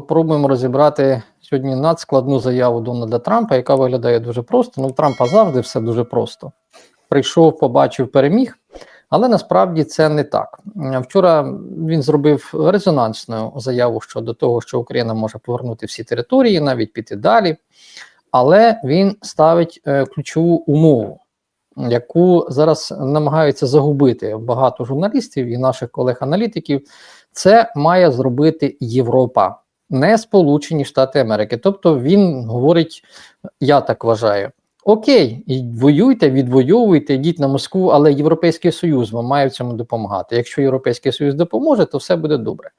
попробуємо розібрати сьогодні надскладну заяву Дональда Трампа, яка виглядає дуже просто. Ну, Трампа завжди все дуже просто. Прийшов, побачив, переміг. Але насправді це не так. Вчора він зробив резонансну заяву щодо того, що Україна може повернути всі території, навіть піти далі. Але він ставить е, ключову умову, яку зараз намагаються загубити багато журналістів і наших колег-аналітиків. Це має зробити Європа, не Сполучені Штати Америки. Тобто він говорить, я так вважаю. Окей, воюйте, відвоюйте, йдіть на Москву, але Європейський Союз вам має в цьому допомагати. Якщо Європейський Союз допоможе, то все буде добре.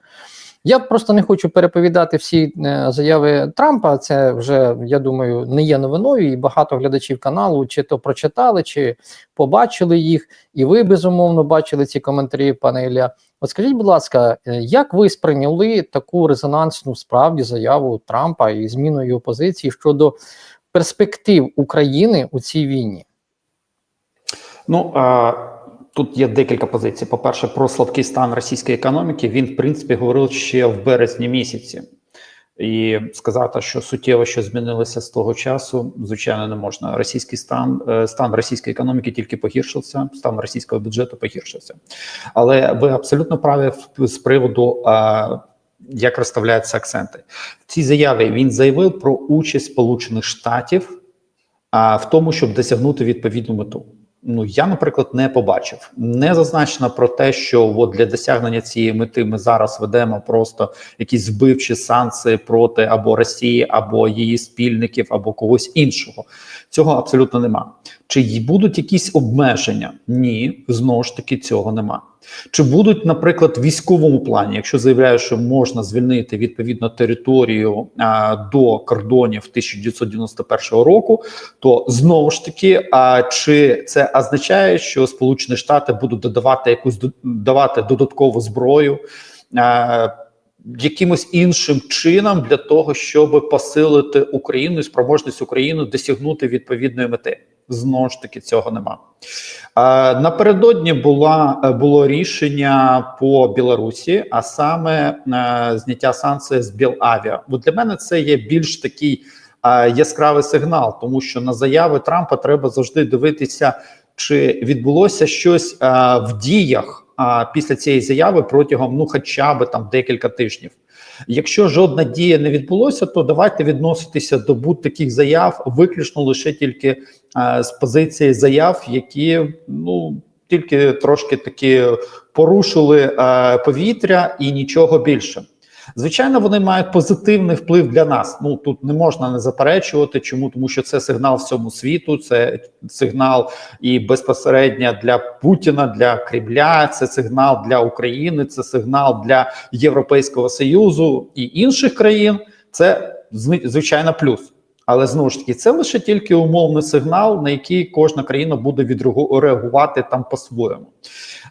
Я просто не хочу переповідати всі е, заяви Трампа. Це вже я думаю не є новиною, і багато глядачів каналу чи то прочитали, чи побачили їх, і ви безумовно бачили ці коментарі, пане Ілля. От скажіть, будь ласка, е, як ви сприйняли таку резонансну справді заяву Трампа і зміну його позиції щодо перспектив України у цій війні? Ну тут є декілька позицій. По перше, про слабкий стан російської економіки він в принципі говорив ще в березні місяці. І сказати, що суттєво що змінилося з того часу, звичайно, не можна. Російський стан е, стан російської економіки тільки погіршився, стан російського бюджету погіршився. Але ви абсолютно праві з приводу, як розставляються акценти в цій заяві. Він заявив про участь Сполучених Штатів в тому, щоб досягнути відповідну мету. Ну я, наприклад, не побачив. Не зазначено про те, що от для досягнення цієї мети ми зараз ведемо просто якісь вбивчі санкції проти або Росії, або її спільників, або когось іншого. Цього абсолютно нема. Чи будуть якісь обмеження? Ні, знову ж таки цього нема. Чи будуть, наприклад, в військовому плані, якщо заявляю, що можна звільнити відповідно територію а, до кордонів 1991 року, то знову ж таки, а чи це означає, що Сполучені Штати будуть додавати якусь давати додаткову зброю? А, Якимось іншим чином для того, щоб посилити Україну і спроможність України досягнути відповідної мети, знову ж таки цього нема. Напередодні була було рішення по Білорусі, а саме е, зняття санкцій з Білавіа. Бо для мене це є більш такий яскравий сигнал, тому що на заяви Трампа треба завжди дивитися, чи відбулося щось в діях після цієї заяви протягом ну, хоча б там декілька тижнів. Якщо жодна дія не відбулося, то давайте відноситися до будь-таких заяв виключно лише тільки а, з позиції заяв, які ну тільки трошки такі порушили а, повітря і нічого більше. Звичайно, вони мають позитивний вплив для нас. Ну тут не можна не заперечувати. Чому тому, що це сигнал всьому світу, це сигнал і безпосередньо для Путіна, для Кремля, це сигнал для України, це сигнал для Європейського союзу і інших країн. Це звичайно плюс. Але знову ж таки, це лише тільки умовний сигнал, на який кожна країна буде відреагувати там по-своєму.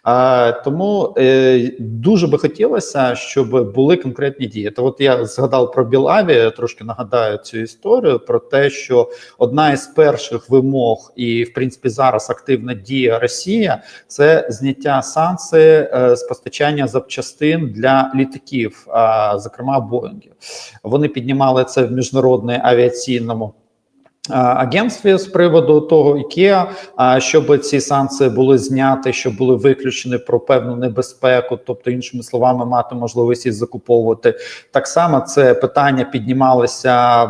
А, Тому е, дуже би хотілося, щоб були конкретні дії. То от я згадав про Білаві, трошки нагадаю цю історію про те, що одна із перших вимог, і в принципі зараз активна дія Росія це зняття санкцій е, з постачання запчастин для літаків, а зокрема Боїнгів. Вони піднімали це в міжнародній авіаційному. Агентстві з приводу того IKEA, щоб ці санкції були зняті, щоб були виключені про певну небезпеку, тобто іншими словами, мати можливість їх закуповувати. Так само це питання піднімалося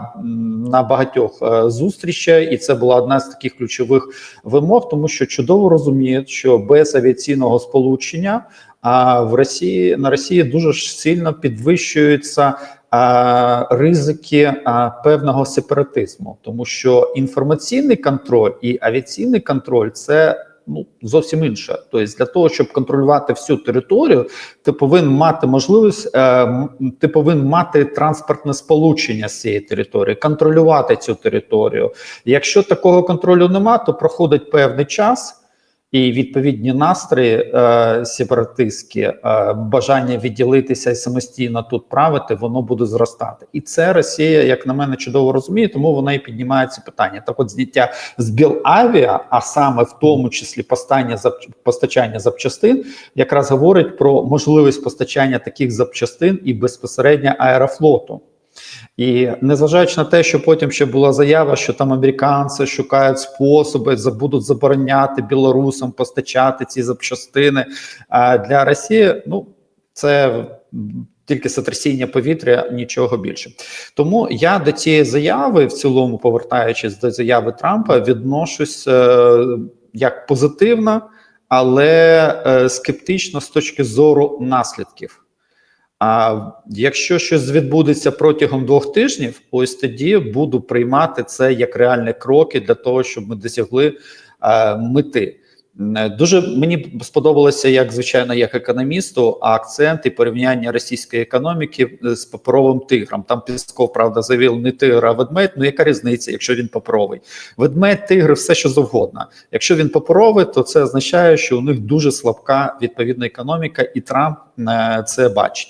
на багатьох е, зустрічах, і це була одна з таких ключових вимог, тому що чудово розуміють, що без авіаційного сполучення а в Росії на Росії дуже сильно підвищується ризики певного сепаратизму, тому що інформаційний контроль і авіаційний контроль це. Ну, зовсім інше. Тобто, для того, щоб контролювати всю територію, ти повинен мати можливість, е, ти повинен мати транспортне сполучення з цієї території, контролювати цю територію. Якщо такого контролю нема, то проходить певний час, і відповідні настрої е, сепаратистські, е, бажання відділитися і самостійно тут правити, воно буде зростати. І це Росія, як на мене, чудово розуміє, тому вона і піднімає це питання. Так, от зняття з Білавіа, а саме в тому числі постання постачання запчастин, якраз говорить про можливість постачання таких запчастин і безпосередньо аерофлоту. І незважаючи на те, що потім ще була заява, що там американці шукають способи, будуть забороняти білорусам постачати ці запчастини а для Росії, ну це тільки сотрясіння повітря, нічого більше. Тому я до цієї заяви, в цілому, повертаючись до заяви Трампа, відношусь е, як позитивно, але е, скептично з точки зору наслідків. А якщо щось відбудеться протягом двох тижнів, ось тоді буду приймати це як реальні кроки для того, щоб ми досягли е, мети. М, Дуже мені сподобалося, як звичайно, як економісту, акцент і порівняння російської економіки е, з паперовим тигром. Там Пісков, правда, заявив не тигр, а ведмедь. Ну яка різниця, якщо він паперовий? Ведмедь, тигр, все що завгодно. Якщо він паперовий, то це означає, що у них дуже слабка відповідна економіка, і Трамп е, це бачить.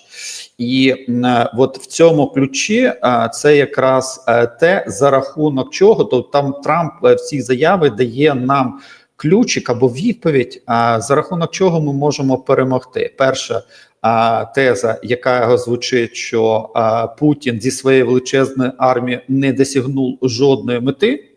І е, от в цьому ключі е, це якраз е, те, за рахунок чого, то там Трамп е, в цій заяві дає нам ключик або відповідь, а за рахунок чого ми можемо перемогти. Перша а, теза, яка звучить, що а, Путін зі своєю величезною армією не досягнув жодної мети.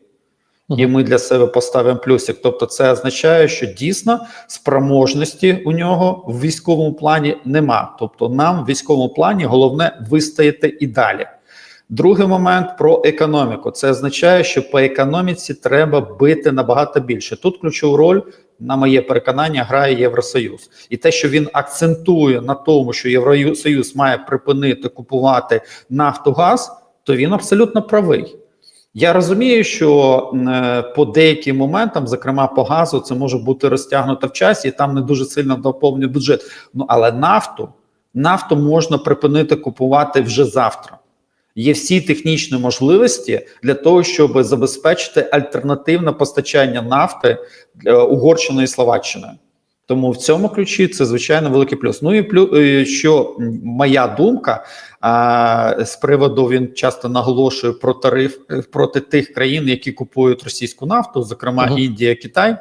І ми для себе поставимо плюсик. Тобто, це означає, що дійсно спроможності у нього в військовому плані нема. Тобто, нам в військовому плані головне вистояти і далі. Другий момент про економіку. Це означає, що по економіці треба бити набагато більше. Тут ключову роль, на моє переконання, грає Євросоюз, і те, що він акцентує на тому, що Євросоюз має припинити купувати нафту газ, то він абсолютно правий. Я розумію, що е, по деяким моментам, зокрема по газу, це може бути розтягнуто в часі, і там не дуже сильно доповнює бюджет. Ну але нафту, нафту можна припинити купувати вже завтра. Є всі технічні можливості для того, щоб забезпечити альтернативне постачання нафти е, Угорщиною і Словаччиною. Тому в цьому ключі це звичайно великий плюс. Ну і плюс, що моя думка а, з приводу він часто наголошує про тариф е, проти тих країн, які купують російську нафту, зокрема Мгм. Індія, Китай.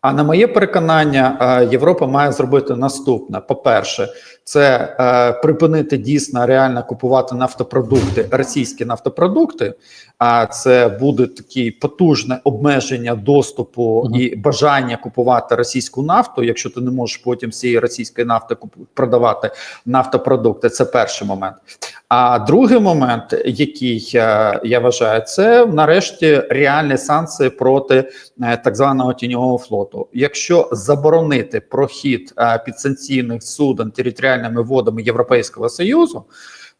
А на моє переконання, е, Європа має зробити наступне: по-перше, це е, припинити дійсно реально купувати нафтопродукти, російські нафтопродукти. А це буде такі потужне обмеження доступу Мгм. і бажання купувати російську нафту, якщо ти не можеш потім з цієї російської нафти продавати нафтопродукти. Це перший момент. А другий момент, який е, я вважаю, це нарешті реальні санкції проти е, так званого тіньового флоту. Якщо заборонити прохід е, підсанкційних суден територіальними водами Європейського союзу.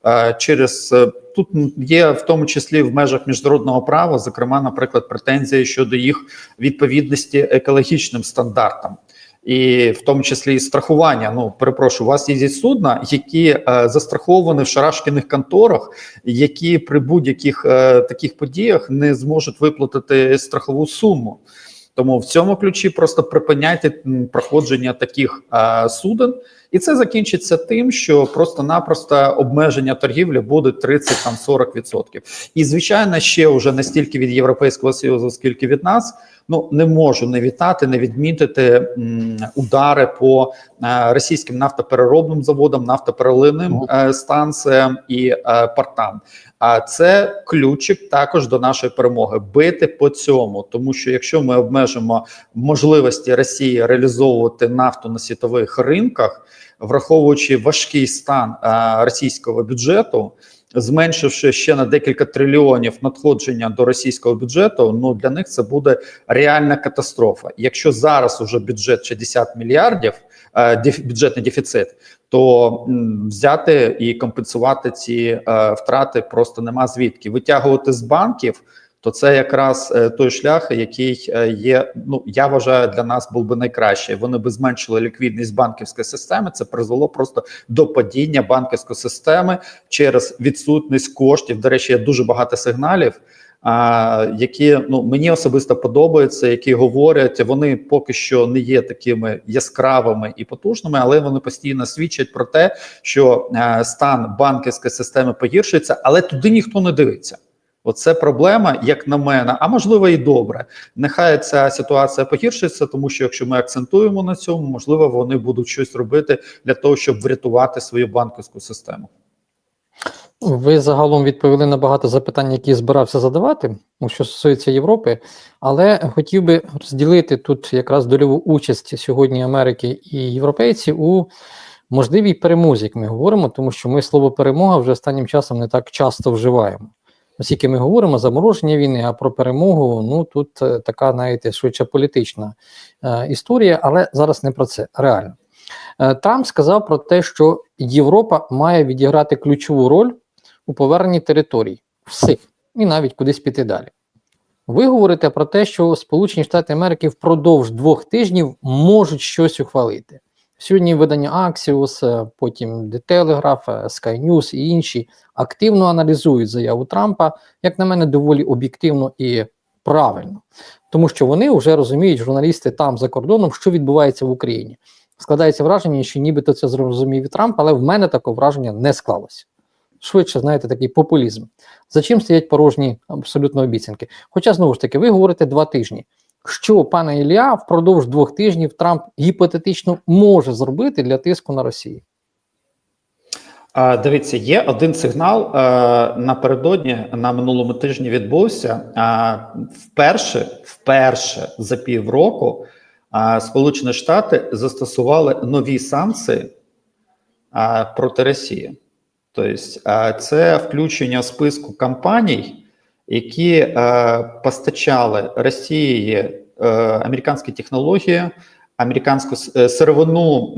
е, Через е, тут є в тому числі в межах міжнародного права, зокрема, наприклад, претензії щодо їх відповідності екологічним стандартам, і в тому числі і страхування. Ну перепрошую, у вас є судна, які е, застраховані в шарашкіних конторах, які при будь-яких таких подіях не зможуть виплатити страхову суму. Тому в цьому ключі просто припиняйте проходження таких е, суден, і це закінчиться тим, що просто-напросто обмеження торгівлі буде 30-40%. І звичайно, ще вже не стільки від Європейського союзу, скільки від нас. Ну не можу не вітати, не відмітити удари по е, російським нафтопереробним заводам, нафтопереливним е, станціям і е, портам. А це ключик також до нашої перемоги бити по цьому, тому що якщо ми обмежимо можливості Росії реалізовувати нафту на світових ринках, враховуючи важкий стан російського бюджету. Зменшивши ще на декілька трильйонів надходження до російського бюджету, ну для них це буде реальна катастрофа. Якщо зараз уже бюджет 60 мільярдів, е, бюджетний дефіцит, то взяти і компенсувати ці е, втрати просто нема звідки. Витягувати з банків, то це якраз е, той шлях, який е, є. Ну я вважаю, для нас був би найкраще. Вони би зменшили ліквідність банківської системи. Це призвело просто до падіння банківської системи через відсутність коштів. До речі, є дуже багато сигналів. а, які ну мені особисто подобаються, які говорять, вони поки що не є такими яскравими і потужними, але вони постійно свідчать про те, що е, стан банківської системи погіршується, але туди ніхто не дивиться. Оце проблема, як на мене, а можливо і добре. Нехай ця ситуація погіршиться, тому що якщо ми акцентуємо на цьому, можливо, вони будуть щось робити для того, щоб врятувати свою банківську систему. Ви загалом відповіли на багато запитань, які збирався задавати, ну, що стосується Європи, але хотів би розділити тут якраз дольову участь сьогодні Америки і європейців у можливій перемозі, як ми говоримо, тому що ми слово перемога вже останнім часом не так часто вживаємо. Оскільки ми говоримо замороження війни, а про перемогу, ну тут е, така, знаєте, швидше політична е, історія, але зараз не про це реально. Е, Трамп сказав про те, що Європа має відіграти ключову роль у поверненні територій всіх і навіть кудись піти далі. Ви говорите про те, що Сполучені Штати Америки впродовж двох тижнів можуть щось ухвалити. Сьогодні видання Axios, е, потім The Telegraph, е, Sky News і інші активно аналізують заяву Трампа, як на мене, доволі об'єктивно і правильно, тому що вони вже розуміють, журналісти там за кордоном, що відбувається в Україні. Складається враження, що нібито це зрозумів Трамп, але в мене такого враження не склалося. Швидше, знаєте, такий популізм. За чим стоять порожні абсолютно обіцянки? Хоча, знову ж таки, ви говорите два тижні. Що пане Ілля впродовж двох тижнів Трамп гіпотетично може зробити для тиску на Росію? Дивіться, є один сигнал напередодні на минулому тижні відбувся. Вперше, вперше за півроку Сполучені Штати застосували нові санкції проти Росії. Тобто, це включення списку компаній, які е, постачали Росії е, американські технології, американську е, сировину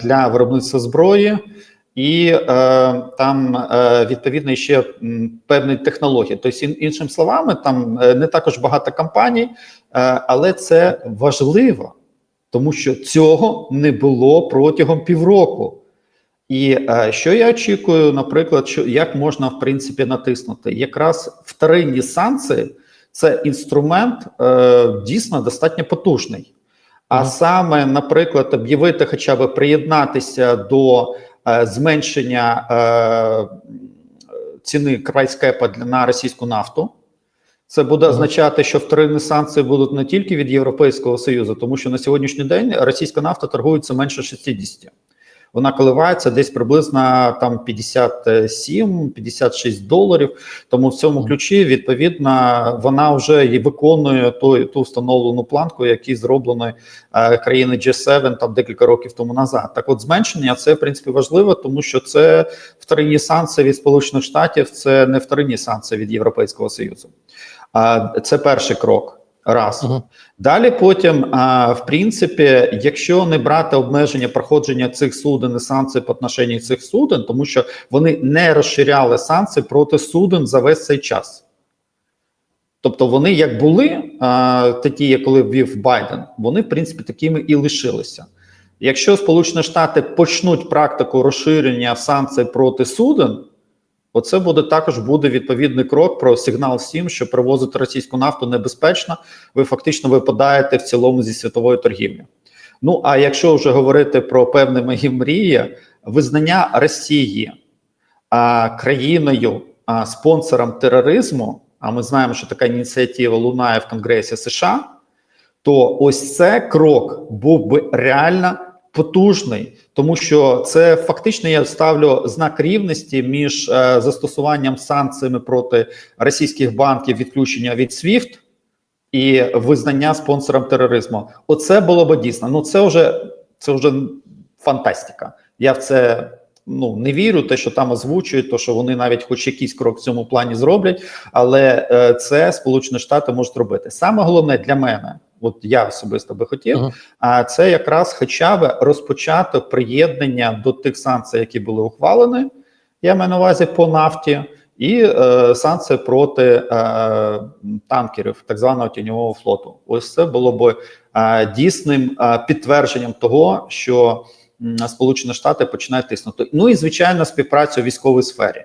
для виробництва зброї і е, там е, відповідно ще певні технології. Тобто, ін, іншими словами, там е, не також багато компаній, е, але це важливо, тому що цього не було протягом півроку. І е, що я очікую, наприклад, що як можна в принципі натиснути? Якраз вторинні санкції це інструмент е, дійсно достатньо потужний. А Мгм. саме, наприклад, об'явити хоча б приєднатися до е, зменшення е, ціни крайскепа для на російську нафту. Це буде означати, що вторинні санкції будуть не тільки від Європейського Союзу, тому що на сьогоднішній день російська нафта торгується менше 60. Вона коливається десь приблизно там 57-56 доларів. Тому в цьому ключі відповідно вона вже і виконує той ту встановлену планку, які зроблені е, країни G7 там декілька років тому назад. Так, от зменшення це в принципі важливо, тому що це вторинні санкції від Сполучених Штатів, це не вторинні санкції від Європейського Союзу. Це перший крок. Раз Мгм. далі потім, а, в принципі, якщо не брати обмеження проходження цих суден і санкцій по отношенню цих суден, тому що вони не розширяли санкції проти суден за весь цей час. Тобто вони як були а, такі, коли ввів Байден, вони в принципі такими і лишилися. Якщо Сполучені Штати почнуть практику розширення санкцій проти суден, оце буде також буде відповідний крок про сигнал всім, що привозити російську нафту небезпечно. Ви фактично випадаєте в цілому зі світової торгівлі. Ну а якщо вже говорити про певні мої мрії, визнання Росії а, країною а, спонсором тероризму. А ми знаємо, що така ініціатива лунає в Конгресі США. То ось це крок був би реально потужний, тому що це фактично я ставлю знак рівності між е, застосуванням санкціями проти російських банків, відключення від SWIFT і визнання спонсором тероризму. Оце було б дійсно. Ну це вже це вже фантастика. Я в це ну не вірю, те, що там озвучують, то що вони навіть хоч якийсь крок в цьому плані зроблять, але е, це Сполучені Штати можуть робити. Саме головне для мене, от я особисто би хотів, Мгм. а це якраз хоча б розпочати приєднання до тих санкцій, які були ухвалені. Я маю на увазі по нафті. І е, санкції проти е, танкерів, так званого тіньового флоту. Ось це було б е, дійсним е, підтвердженням того, що м, Сполучені Штати починають тиснути. Ну і звичайно, співпрацю у військовій сфері.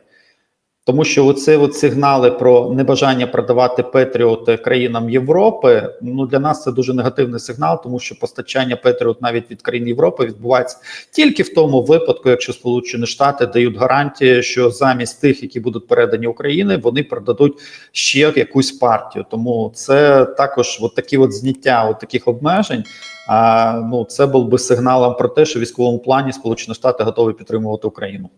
Тому що оце от сигнали про небажання продавати Петріот країнам Європи. Ну для нас це дуже негативний сигнал, тому що постачання Петріот навіть від країн Європи відбувається тільки в тому випадку, якщо Сполучені Штати дають гарантії, що замість тих, які будуть передані Україні, вони продадуть ще якусь партію. Тому це також от такі от зняття от таких обмежень. А ну це був би сигналом про те, що в військовому плані Сполучені Штати готові підтримувати Україну.